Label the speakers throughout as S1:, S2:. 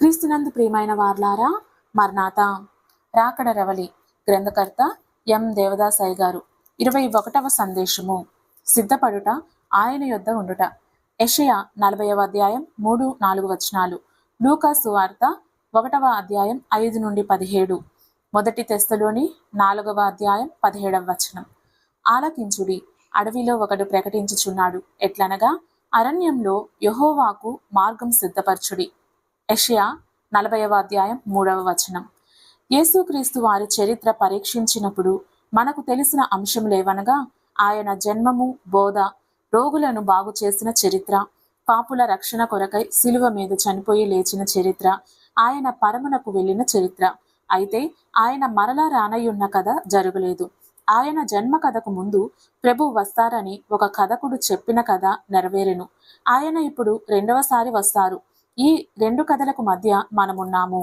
S1: క్రీస్తునందు ప్రియమైన వార్లారా మర్నాథ రాకడ రవలి గ్రంథకర్త ఎం. దేవదాసాయి గారు ఇరవై ఒకటవ సందేశము. సిద్ధపడుట ఆయన యొద్ద ఉండుట. యషయా నలభైవ అధ్యాయం మూడు నాలుగు వచనాలు. లూకా సువార్త ఒకటవ అధ్యాయం ఐదు నుండి పదిహేడు. మొదటి తెస్తలోని నాలుగవ అధ్యాయం పదిహేడవ వచనం. ఆలకించుడి అడవిలో ఒకడు ప్రకటించుచున్నాడు. ఎట్లనగా అరణ్యంలో యహోవాకు మార్గం సిద్ధపరచుడి. యెషయా నలభైవ అధ్యాయం మూడవ వచనం. యేసుక్రీస్తు వారి చరిత్ర పరీక్షించినప్పుడు మనకు తెలిసిన అంశములేవనగా ఆయన జన్మము బోధ రోగులను బాగు చేసిన చరిత్ర పాపుల రక్షణ కొరకై శిలువ మీద చనిపోయి లేచిన చరిత్ర ఆయన పరమునకు వెళ్ళిన చరిత్ర. అయితే ఆయన మరలా రానయ్యున్న కథ జరగలేదు. ఆయన జన్మ కథకు ముందు ప్రభు వస్తారని ఒక కథకుడు చెప్పిన కథ నెరవేరెను. ఆయన ఇప్పుడు రెండవసారి వస్తారు. ఈ రెండు కథలకు మధ్య మనమున్నాము.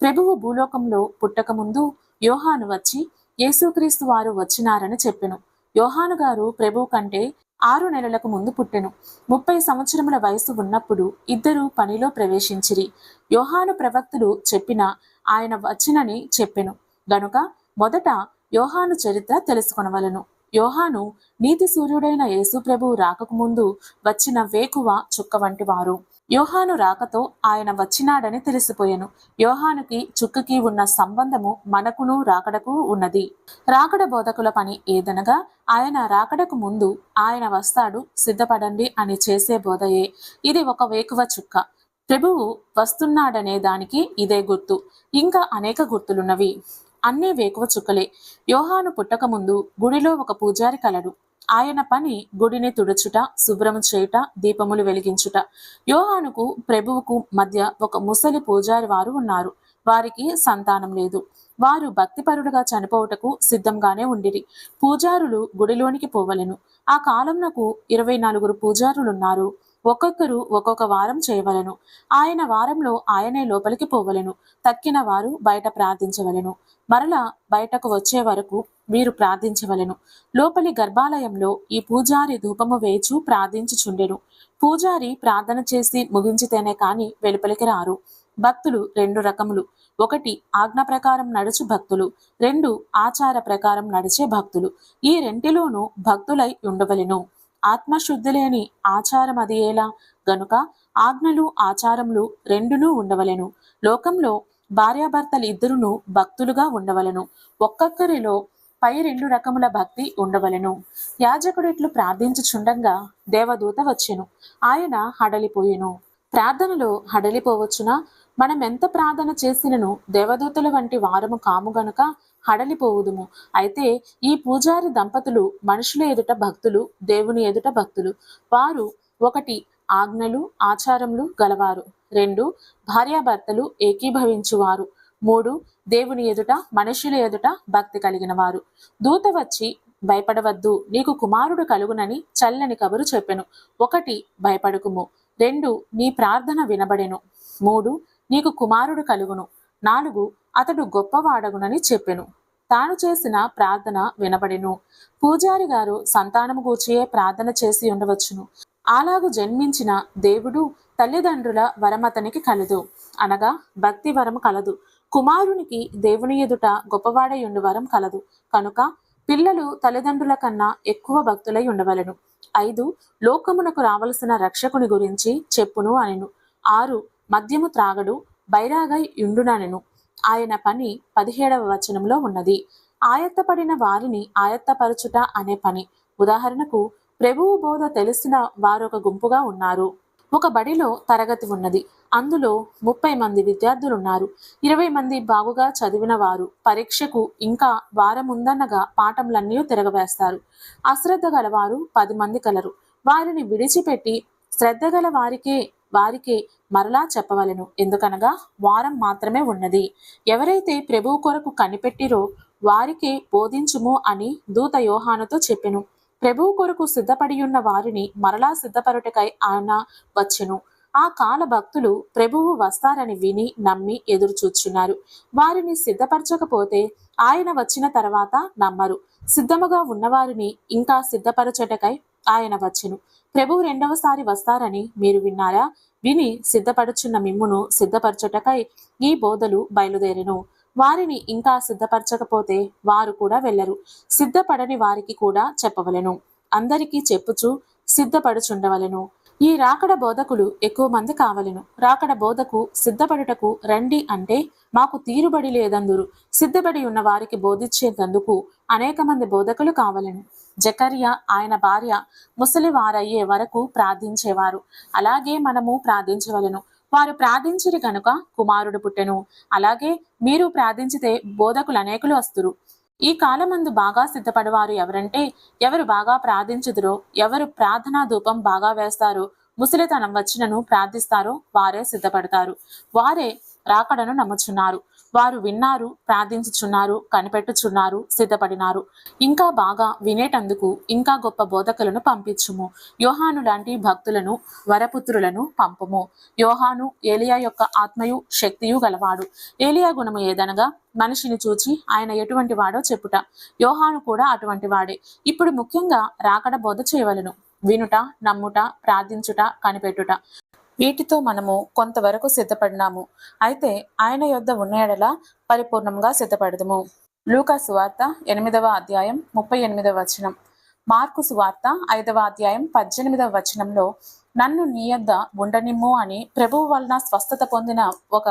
S1: ప్రభువు భూలోకంలో పుట్టకముందు యోహాను వచ్చి యేసుక్రీస్తు వారు వచ్చినారని చెప్పెను. యోహాను గారు ప్రభువు కంటే ఆరు నెలలకు ముందు పుట్టెను. ముప్పై సంవత్సరముల వయసు ఉన్నప్పుడు ఇద్దరు పనిలో ప్రవేశించిరి. యోహాను ప్రవక్తులు చెప్పిన ఆయన వచ్చినని చెప్పెను. గనుక మొదట యోహాను చరిత్ర తెలుసుకొనవలను. యోహాను నీతి సూర్యుడైన యేసు ప్రభువు రాకముందు వచ్చిన వేకువ చుక్క వంటి వారు యోహాను రాకతో ఆయన వచ్చినాడని తెలిసిపోయాను. యోహానుకి చుక్కకి ఉన్న సంబంధము మనకును రాకడకు ఉన్నది. రాకడ బోధకుల పని ఏదనగా ఆయన రాకడకు ముందు ఆయన వస్తాడు సిద్ధపడండి అని చేసే బోధయే. ఇది ఒక వేకువ చుక్క. ప్రభువు వస్తున్నాడనే దానికి ఇదే గుర్తు. ఇంకా అనేక గుర్తులున్నవి. అన్నీ వేకువ చుక్కలే. యోహాను పుట్టకముందు గుడిలో ఒక పూజారి కలడు. ఆయన పని గుడిని తుడుచుట శుభ్రము చేయుట దీపములు వెలిగించుట. యోహానుకు ప్రభువుకు మధ్య ఒక ముసలి పూజారి వారు ఉన్నారు. వారికి సంతానం లేదు. వారు భక్తిపరుడుగా చనిపోవుటకు సిద్ధంగానే ఉండిరి. పూజారులు గుడిలోనికి పోవలెను. ఆ కాలంనకు ఇరవై నలుగురు పూజారులున్నారు. ఒక్కొక్కరు ఒక్కొక్క వారం చేయవలెను. ఆయన వారంలో ఆయనే లోపలికి పోవలెను. తక్కిన వారు బయట ప్రార్థించవలెను. మరలా బయటకు వచ్చే వరకు వీరు ప్రార్థించవలెను. లోపలి గర్భాలయంలో ఈ పూజారి ధూపము వేచు ప్రార్థించుచుండెను. పూజారి ప్రార్థన చేసి ముగించితేనే కాని వెలుపలికి రారు. భక్తులు రెండు రకములు. ఒకటి ఆజ్ఞ ప్రకారం నడుచు భక్తులు. రెండు ఆచార ప్రకారం నడిచే భక్తులు. ఈ రెంటిలోనూ భక్తులై ఉండవలెను. ఆత్మశుద్ధి లేని ఆచారం అది ఎలా? గనుక ఆజ్ఞలు ఆచారములు రెండునూ ఉండవలెను. లోకంలో భార్యాభర్తలు ఇద్దరును భక్తులుగా ఉండవలెను. ఒక్కొక్కరిలో పై రెండు రకముల భక్తి ఉండవలెను. యాజకుడిట్లు ప్రార్థించుచుండగా దేవదూత వచ్చెను. ఆయన హడలిపోయెను. ప్రార్థనలో హడలిపోవచ్చునా? మనం ఎంత ప్రార్థన చేసినను దేవదూతల వంటి వారము కాము గనుక హడలిపోవుదుము. అయితే ఈ పూజారి దంపతులు మనుషుల ఎదుట భక్తులు దేవుని ఎదుట భక్తులు. వారు ఒకటి ఆజ్ఞలు ఆచారములు గలవారు. రెండు భార్యాభర్తలు ఏకీభవించువారు. మూడు దేవుని ఎదుట మనుషుల ఎదుట భక్తి కలిగిన వారు. దూత వచ్చి భయపడవద్దు నీకు కుమారుడు కలుగునని చల్లని కబురు చెప్పెను. ఒకటి భయపడకుము. రెండు నీ ప్రార్థన వినబడెను. మూడు నీకు కుమారుడు కలుగును. నాలుగు అతడు గొప్పవాడగునని చెప్పెను. తాను చేసిన ప్రార్థన వినబడెను. పూజారి గారు సంతానము గూర్చియే ప్రార్థన చేసి ఉండవచ్చును. అలాగు జన్మించిన దేవుడు తల్లిదండ్రుల వరమతనికి కలదు. అనగా భక్తి వరము కలదు. కుమారునికి దేవుని ఎదుట గొప్పవాడై ఉండు వరం కలదు. కనుక పిల్లలు తల్లిదండ్రుల కన్నా ఎక్కువ భక్తులై ఉండవలెను. ఐదు లోకమునకు రావలసిన రక్షకుని గురించి చెప్పును అనెను. ఆరు మద్యము త్రాగడు బైరాగై యుండుననెను ఆయన పని పదిహేడవ వచనంలో ఉన్నది. ఆయత్తపడిన వారిని ఆయత్తపరచుట అనే పని. ఉదాహరణకు ప్రభువు బోధ తెలిసిన వారొక గుంపుగా ఉన్నారు. ఒక బడిలో తరగతి ఉన్నది. అందులో ముప్పై మంది విద్యార్థులున్నారు. ఇరవై మంది బాగుగా చదివిన వారు పరీక్షకు ఇంకా వారం ఉందన్నగా పాఠంలన్నీ తిరగవేస్తారు. అశ్రద్ధ గలవారు పది మంది కలరు. వారిని విడిచిపెట్టి శ్రద్ధ గల వారికే వారికే మరలా చెప్పవలెను. ఎందుకనగా వారం మాత్రమే ఉన్నది. ఎవరైతే ప్రభువు కొరకు కనిపెట్టిరో వారికే బోధించుము అని దూత యోహానుతో చెప్పెను. ప్రభువు కొరకు సిద్ధపడి ఉన్న వారిని మరలా సిద్ధపరుటకై ఆయన వచ్చెను. ఆ కాల భక్తులు ప్రభువు వస్తారని విని నమ్మి ఎదురు చూచున్నారు వారిని సిద్ధపరచకపోతే ఆయన వచ్చిన తర్వాత నమ్మరు. సిద్ధముగా ఉన్నవారిని ఇంకా సిద్ధపరచటకై ఆయన వచ్చెను. ప్రభువు రెండవసారి వస్తారని మీరు విన్నారా? విని సిద్ధపడుచున్న మిమ్మును సిద్ధపరచుటకై ఈ బోధలు బయలుదేరెను. వారిని ఇంకా సిద్ధపరచకపోతే వారు కూడా వెళ్ళరు. సిద్ధపడని వారికి కూడా చెప్పవలెను. అందరికీ చెప్పుచు సిద్ధపడుచుండవలెను. ఈ రాకడ బోధకులు ఎక్కువ మంది కావలెను. రాకడ బోధకు సిద్ధపడుటకు రండి అంటే మాకు తీరుబడి లేదందురు. సిద్ధపడి ఉన్న వారికి బోధించేందుకు అనేక మంది బోధకులు కావలెను. జకర్య ఆయన భార్య ముసలి వారయ్యే వరకు ప్రార్థించేవారు. అలాగే మనము ప్రార్థించవలెను. వారు ప్రార్థించిరి గనుక కుమారుడు పుట్టెను. అలాగే మీరు ప్రార్థించితే బోధకులు అనేకులు వస్తురు. ఈ కాలమందు బాగా సిద్ధపడేవారు ఎవరంటే ఎవరు బాగా ప్రార్థించుదురో ఎవరు ప్రార్థనా ధూపం బాగా వేస్తారో ముసలితనం వచ్చినను ప్రార్థిస్తారో వారే సిద్ధపడతారు. వారే రాకడను నమ్ముచున్నారు. వారు విన్నారు ప్రార్థించుచున్నారు కనిపెట్టుచున్నారు సిద్ధపడినారు. ఇంకా బాగా వినేటందుకు ఇంకా గొప్ప బోధకులను పంపించుము. యోహాను లాంటి భక్తులను వరపుత్రులను పంపము. యోహాను ఏలియా యొక్క ఆత్మయు శక్తియు గలవాడు. ఏలియా గుణము ఏదనగా మనిషిని చూచి ఆయన ఎటువంటి వాడో చెప్పుట. యోహాను కూడా అటువంటి వాడే. ఇప్పుడు ముఖ్యంగా రాకడ బోధ చేయవలను. వినుట నమ్ముట ప్రార్థించుట కనిపెట్టుట. వీటితో మనము కొంతవరకు సిద్ధపడినాము. అయితే ఆయన యొద్ద ఉన్న పరిపూర్ణంగా సిద్ధపడదుము. లూకా సువార్త ఎనిమిదవ అధ్యాయం ముప్పై ఎనిమిదవ వచనం. మార్కు సువార్త ఐదవ అధ్యాయం పద్దెనిమిదవ వచనంలో నన్ను నీ యొద్ద ఉండనిమ్ము అని ప్రభువు వలన స్వస్థత పొందిన ఒక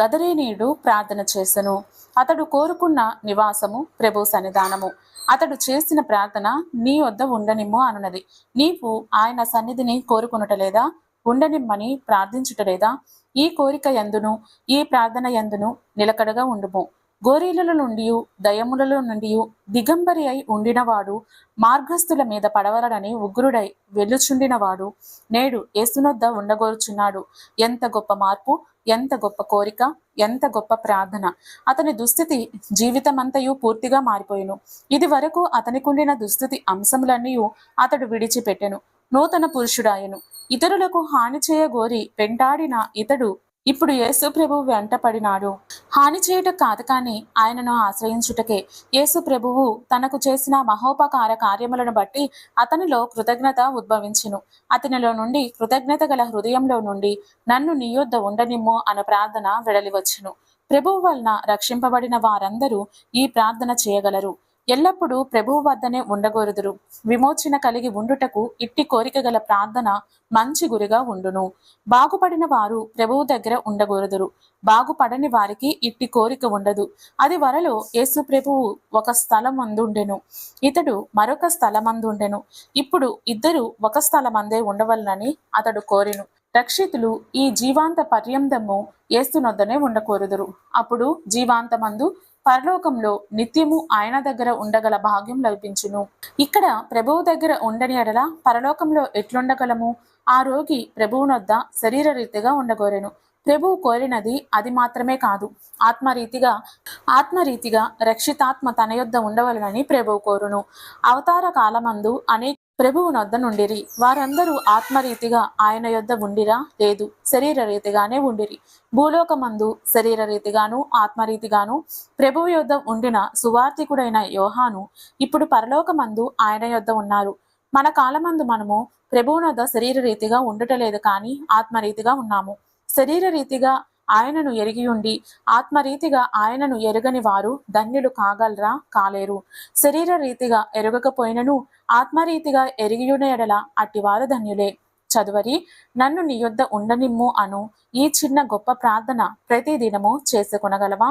S1: గదరేనీయుడు ప్రార్థన చేసెను. అతడు కోరుకున్న నివాసము ప్రభు సన్నిధానము. అతడు చేసిన ప్రార్థన నీ వద్ద ఉండనిమ్ము అనున్నది. నీవు ఆయన సన్నిధిని కోరుకునుటలేదా ఉండనిమ్మని ప్రార్థించుట లేదా ఈ కోరిక ఎందును ఈ ప్రార్థన ఎందును నిలకడగా ఉండుము. గోరీలలో నుండి దయములలో నుండి దిగంబరి అయి ఉండినవాడు మార్గస్థుల మీద పడవలడని ఉగ్రుడై వెళ్ళుచుండినవాడు నేడు యేసునొద్ద ఉండగోరుచున్నాడు. ఎంత గొప్ప మార్పు ఎంత గొప్ప కోరిక ఎంత గొప్ప ప్రార్థన. అతని దుస్థితి జీవితమంతయు పూర్తిగా మారిపోయిను. ఇది వరకు అతనికుండిన దుస్థితి అంశములన్నీ అతడు విడిచిపెట్టెను. నూతన పురుషుడాయను. ఇతరులకు హాని చేయగోరి వెంటాడిన ఇతడు ఇప్పుడు యేసుప్రభు వెంట వెంటపడినాడు హాని చేయుట కాదు కానీ ఆయనను ఆశ్రయించుటకే యేసుప్రభువు తనకు చేసిన మహోపకార కార్యములను బట్టి అతనిలో కృతజ్ఞత ఉద్భవించును. అతనిలో నుండి కృతజ్ఞత గల హృదయంలో నుండి నన్ను నీ యొద్ద ఉండనిమ్ము అన్న ప్రార్థన వెడలివచ్చును. ప్రభువు వలన రక్షింపబడిన వారందరూ ఈ ప్రార్థన చేయగలరు. ఎల్లప్పుడూ ప్రభువు వద్దనే ఉండగోరుదురు. విమోచన కలిగి ఉండుటకు ఇట్టి కోరిక గల ప్రార్థన మంచి గురిగా ఉండును. బాగుపడిన వారు ప్రభువు దగ్గర ఉండగోరుదురు. బాగుపడని వారికి ఇట్టి కోరిక ఉండదు. అది వరలో యేసు ప్రభువు ఒక స్థలం అందుండెను ఇతడు మరొక స్థలమందుండెను. ఇప్పుడు ఇద్దరు ఒక స్థలమందే ఉండవలనని అతడు కోరెను. రక్షితులు ఈ జీవాంత పర్యంతము ఏస్తునొద్దనే ఉండకూరుదురు. అప్పుడు జీవాంతమందు పరలోకంలో నిత్యము ఆయన దగ్గర ఉండగల భాగ్యం లభించును. ఇక్కడ ప్రభువు దగ్గర ఉండని ఎడల పరలోకంలో ఎట్లుండగలము? ఆ రోగి ప్రభువునొద్ద శరీర రీతిగా ఉండగోరెను. ప్రభువు కోరినది అది మాత్రమే కాదు ఆత్మరీతిగా ఆత్మరీతిగా రక్షితాత్మ తన యొద్ద ఉండవలనని ప్రభువు కోరును. అవతార కాలమందు అనేక ప్రభువు నొద్ద నుండిరి. వారందరూ ఆత్మరీతిగా ఆయన యొద్ద ఉండిరా? లేదు శరీర రీతిగానే ఉండిరి. భూలోకమందు శరీర రీతిగాను ఆత్మరీతిగాను ప్రభువు యొద్ద ఉండిన సువార్థికుడైన యోహాను ఇప్పుడు పరలోకమందు ఆయన యొద్ద ఉన్నారు. మన కాలమందు మనము ప్రభువునొద్ద శరీర రీతిగా ఉండటలేదు కానీ ఆత్మరీతిగా ఉన్నాము. శరీర రీతిగా ఆయనను ఎరిగి ఉండి ఆత్మరీతిగా ఆయనను ఎరగని వారు ధన్యులు కాగలరా? కాలేరు. శరీర రీతిగా ఎరుగకపోయినను ఆత్మరీతిగా ఎరిగియున ఎడల అట్టివారు ధన్యులే. చదువరి నన్ను నీ యొద్ద ఉండనిమ్ము అను ఈ చిన్న గొప్ప ప్రార్థన ప్రతిదినము చేసుకొనగలవా?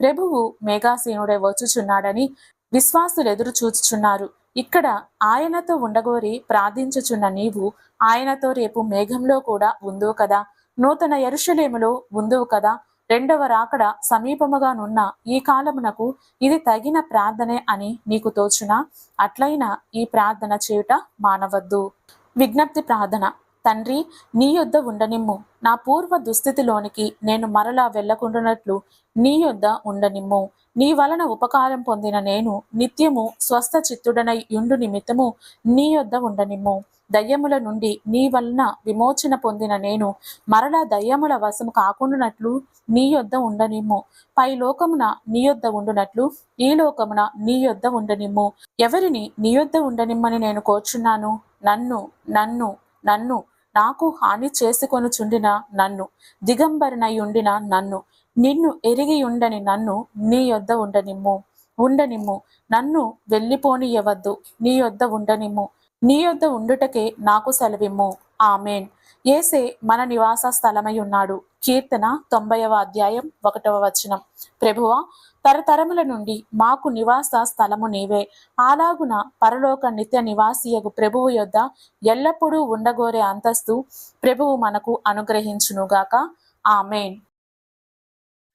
S1: ప్రభువు మేఘాసీనుడే వచ్చుచున్నాడని విశ్వాసులు ఎదురు చూచుచున్నారు. ఇక్కడ ఆయనతో ఉండగోరి ప్రార్థించుచున్న నీవు ఆయనతో రేపు మేఘంలో కూడా ఉందో కదా? నూతన ఎరుషలేములో ఉందువు కదా. రెండవ రాకడ సమీపముగానున్న ఈ కాలమునకు ఇది తగిన ప్రార్థనే అని నీకు తోచునా? అట్లయినా ఈ ప్రార్థన చేయుట మానవద్దు. విజ్ఞప్తి ప్రార్థన. తండ్రి నీ యొద్ద ఉండనిమ్ము. నా పూర్వ దుస్థితిలోనికి నేను మరలా వెళ్ళకుండానట్లు నీ యొద్ద ఉండనిమ్ము. నీ వలన ఉపకారం పొందిన నేను నిత్యము స్వస్థ చిత్తుడనై యుండు నిమిత్తము నీ యొద్ద ఉండనిమ్ము. దయ్యముల నుండి నీ వలన విమోచన పొందిన నేను మరలా దయ్యముల వశము కాకుండానట్లు నీ యొద్ద ఉండనిమ్ము. పై లోకమున నీ యొద్ద ఉండునట్లు ఈ లోకమున నీ యొద్ద ఉండనిమ్ము. ఎవరిని నీ యొద్ద ఉండనిమ్మని నేను కోరుచున్నాను? నన్ను నన్ను నన్ను. నాకు హాని చేసుకొనుచుండిన నన్ను. దిగంబరనై ఉండిన నన్ను. నిన్ను ఎరిగి ఉండని నన్ను నీ యొద్ద ఉండనిమ్ము. ఉండనిమ్ము. నన్ను వెళ్ళిపోనియవద్దు. నీ యొద్ద ఉండనిమ్ము. నీ యొద్ద ఉండుటకే నాకు సెలవిమ్ము. ఆమెన్. ఏసే మన నివాస స్థలమై ఉన్నాడు. కీర్తన తొంభైవ అధ్యాయం ఒకటవ వచనం. ప్రభువ తరతరముల నుండి మాకు నివాస స్థలము నీవే. అలాగున పరలోక నిత్య నివాసియగు ప్రభువు యొద్ద ఎల్లప్పుడూ ఉండగోరే అంతస్తు ప్రభువు మనకు అనుగ్రహించునుగాక. ఆమెన్.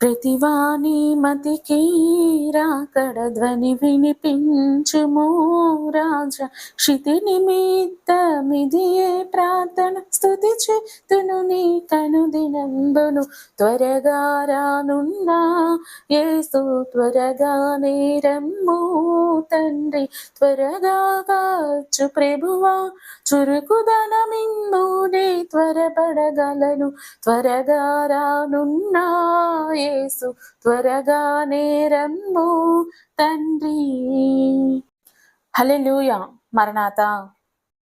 S1: ప్రతివాని మతికి రాకడ ధ్వని వినిపించుము రాజా క్షితి నిమిత్తమిదియే ప్రార్థన స్థుతి చేతును నీ కనుదినంబును త్వరగా రానున్నా ఏసు త్వరగా నేరమ్ము తండ్రి. త్వరగా కాచు ప్రభువా చురుకుదనమిమ్మునే త్వరపడగలను. త్వరగా రానున్నా యేసు త్వరగా నేరమ్ము తండ్రి. హల్లెలూయా మరణాత.